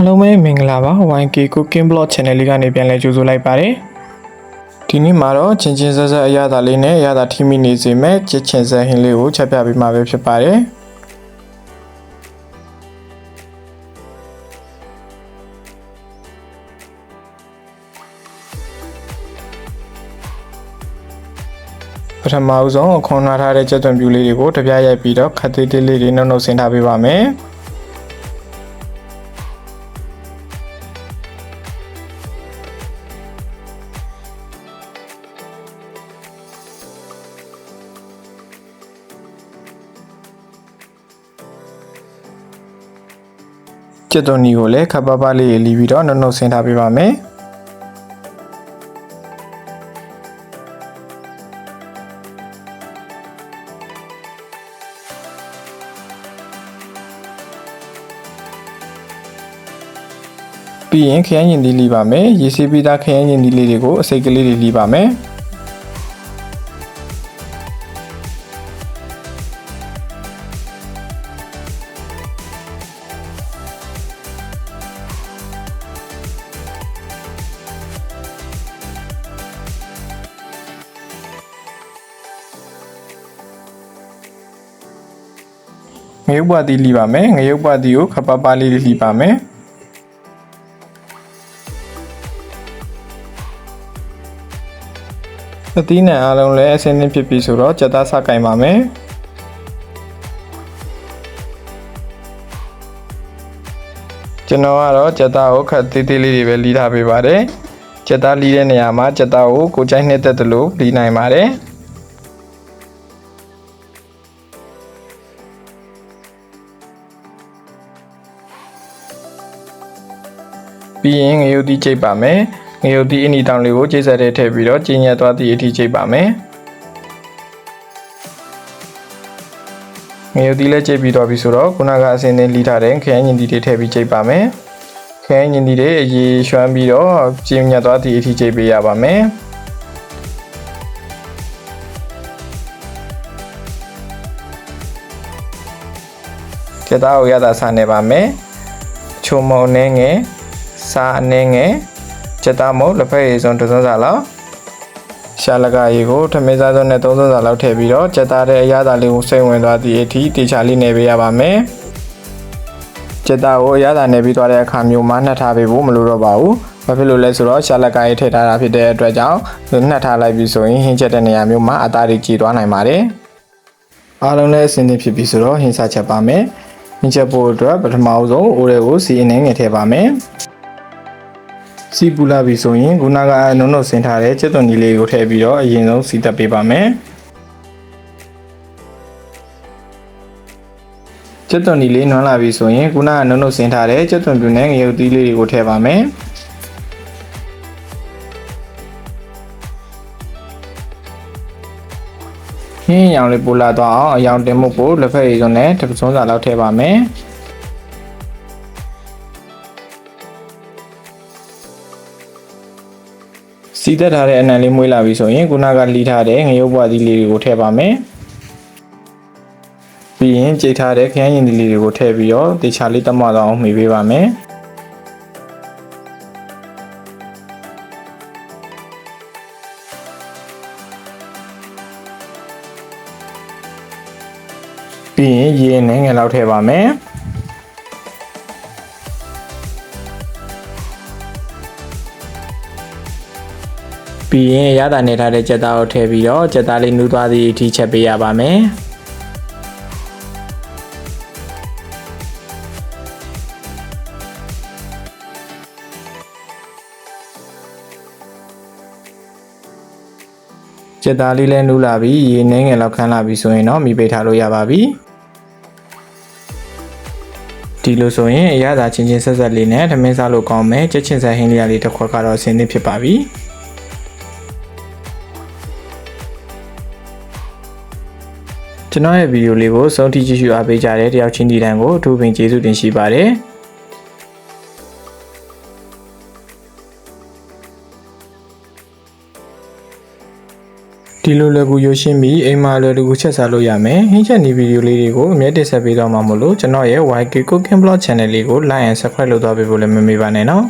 အားလုံးပဲမင်္ဂလာပါ YK Cooking Blog Channel လေးကနေပြန်လည်ကြိုဆိုလိုက်ပါတယ်ဒီနေ့မှာတော့ချင်းချင်းဆက်ဆက်အရသာလေးနဲ့အရသာထိမိနေစေမဲ့ချစ်ချင်ဆက်ဟင်းလေးကိုချက်ပြပေးမှာပဲဖြစ်ပါတယ်ပထမဦးဆုံးအခွန်နာထားတဲ့ကြက်သွန်ပြူလေးတွေကိုတပြားရိုက်ပြီးတော့ခတ်သေးသေးလေးတွေနှုတ်နှုတ်ဆင်းထားပေးပါမယ်။ ကျက်သွန်နီကိုလည်းခပ်ပါးပါးလေးလီပြီးတော့နှုတ်နှုတ်ဆင်းထားပေးပါမယ်ပြီးရင်ခရမ်းရင်သီးလီပါမယ်ရေစီးပြီးသားခရမ်းရင်သီးလေးတွေကိုအစိတ်ကလေးတွေလီပါမယ် ငရုတ်ပွားတီလီပါမယ်ငရုတ်ပွားတီကိုခပ်ပါးပါးလေးလီပါမယ်အသီးနှံအားလုံးလည်းအစင်းသင်းဖြစ်ပြီဆိုတော့ကြက်သားစကင်ပါမယ်ကျွန်တော်ကတော့ကြက်သားကိုခပ်သေးသေးလေးတွေပဲလီထားပေးပါတယ်ကြက်သားလီတဲ့နေရာမှာကြက်သားကိုကိုကြိုက်နှစ်သက်သလိုလီနိုင်ပါတယ် ပြီးရင်ငရုတ်သီးချိတ်ပါမယ်ငရုတ်သီးအနီတောင်လေးကိုချိတ်ဆက်တဲ့ထည့်ပြီးတော့ကျင်းညက်သွားသည့်အထိချိတ်ပါမယ်ငရုတ်သီးလည်းချိတ်ပြီးတော့ပြီဆိုတော့ခုနကအစင်းနဲ့လီထားတဲ့ခရမ်းညင်သီးတွေထည့်ပြီးချိတ်ပါမယ်ခရမ်းညင်သီးတွေအရေးရွှမ်းပြီးတော့ကျင်းညက်သွားသည့်အထိချိတ်ပေးရပါမယ်ကျက်သားကိုရတာစားနေပါမယ်ချုံမုံနဲ့ငယ် စာအနေငယ်ချက်သားမုတ်လက်ဖက်ရည်စုံတစ်စုံစာလောက်ရှာလကရေကိုထမင်းစားစုံနဲ့သုံးစုံစာလောက်ထည့်ပြီးတော့ချက်သားတဲ့အရသာလေးကိုစိတ်ဝင်သွားသည့်အထိတေချာလေးနေပေးရပါမယ်ချက်သားကိုအရသာနေပြီးသွားတဲ့အခါမျိုးမှာနှက်ထားပေးဖို့မလိုတော့ပါဘူးဘာဖြစ်လို့လဲဆိုတော့ရှာလကရေထည့်ထားတာဖြစ်တဲ့အတွက်ကြောင့်နှက်ထားလိုက်ပြီးဆိုရင်ဟင်းချက်တဲ့နေရာမျိုးမှာအသားတွေကြည်သွားနိုင်ပါတယ်အားလုံးလည်းအဆင်သင့်ဖြစ်ပြီဆိုတော့ဟင်းစားချက်ပါမယ်ဟင်းချက်ဖို့အတွက်ပထမအဆုံးအိုးတွေကိုစီအနေငယ်ထည့်ပါမယ် စီပူလာပြီဆိုရင်ခုနကနုံနုံဆင်ထားတဲ့ချက်သွန်ကြီးလေးကိုထည့်ပြီးတော့အရင်ဆုံးစီတက်ပေးပါမယ်ချက်သွန်ကြီးလေးနွမ်းလာပြီဆိုရင်ခုနကနုံနုံဆင်ထားတဲ့ချက်သွန်ပြူနဲ့ငရုတ်သီးလေးတွေကိုထည့်ပါမယ်ဟင်းရောင်လေးပူလာတော့အောင်အယောင်တင်မှုကိုလက်ဖက်ရည်စုံနဲ့တစ်ပစုံစာလောက်ထည့်ပါမယ် စီတက်ထားတဲ့အနံလေးမွေးလာပြီဆိုရင်ခုနကလီထားတဲ့ငရုတ်ပွားသီးလေးတွေကိုထည့်ပါမယ်ပြီးရင်ကြိတ်ထားတဲ့ခရမ်းရင်သီးလေးတွေကိုထည့်ပြီးတော့တေချာလေးတမတော့အောင်မှီပေးပါမယ်ပြီးရင်ရေနဲ့ငယ်လောက်ထည့်ပါမယ် ပြီးရင်ရတာနေထားတဲ့ကြက်သားကိုထည့်ပြီးတော့ကြက်သားလေးနူးသွားသည့်အထိချက်ပေးရပါမယ်ကြက်သားလေးလည်းနူးလာပြီးရေနှင်းငယ်လောက်ခန်းလာပြီဆိုရင်တော့မိပိတ်ထားလို့ရပါပြီဒီလိုဆိုရင်အရသာချင်းချင်းဆက်ဆက်လေးနဲ့ထမင်းစားလို့ကောင်းမယ်ချက်ချင်းဆက်ဟင်းလေးလေးတစ်ခွက်ကတော့အဆင်သင့်ဖြစ်ပါပြီ ကျွန်တော်ရဲ့ဗီဒီယိုလေးကိုစုံထိကြည့်ရှုအားပေးကြတဲ့တယောက်ချင်းဒီတန်းကိုအထူးပင်ကျေးဇူးတင်ရှိပါတယ်ဒီဒီလိုလွယ်ကူရွှေရှင်းပြီးအိမ်မှာလွယ်တကူချက်စားလို့ရမယ်ဟင်းချက်နီးဗီဒီယိုလေးတွေကိုအမြဲတင်ဆက်ပေးသွားမှာမို့လို့ကျွန်တော်ရဲ့ YK Cooking Blog Channel လေးကို like and subscribe လုပ်သွားပေးဖို့လည်းမမေ့ပါနဲ့နော်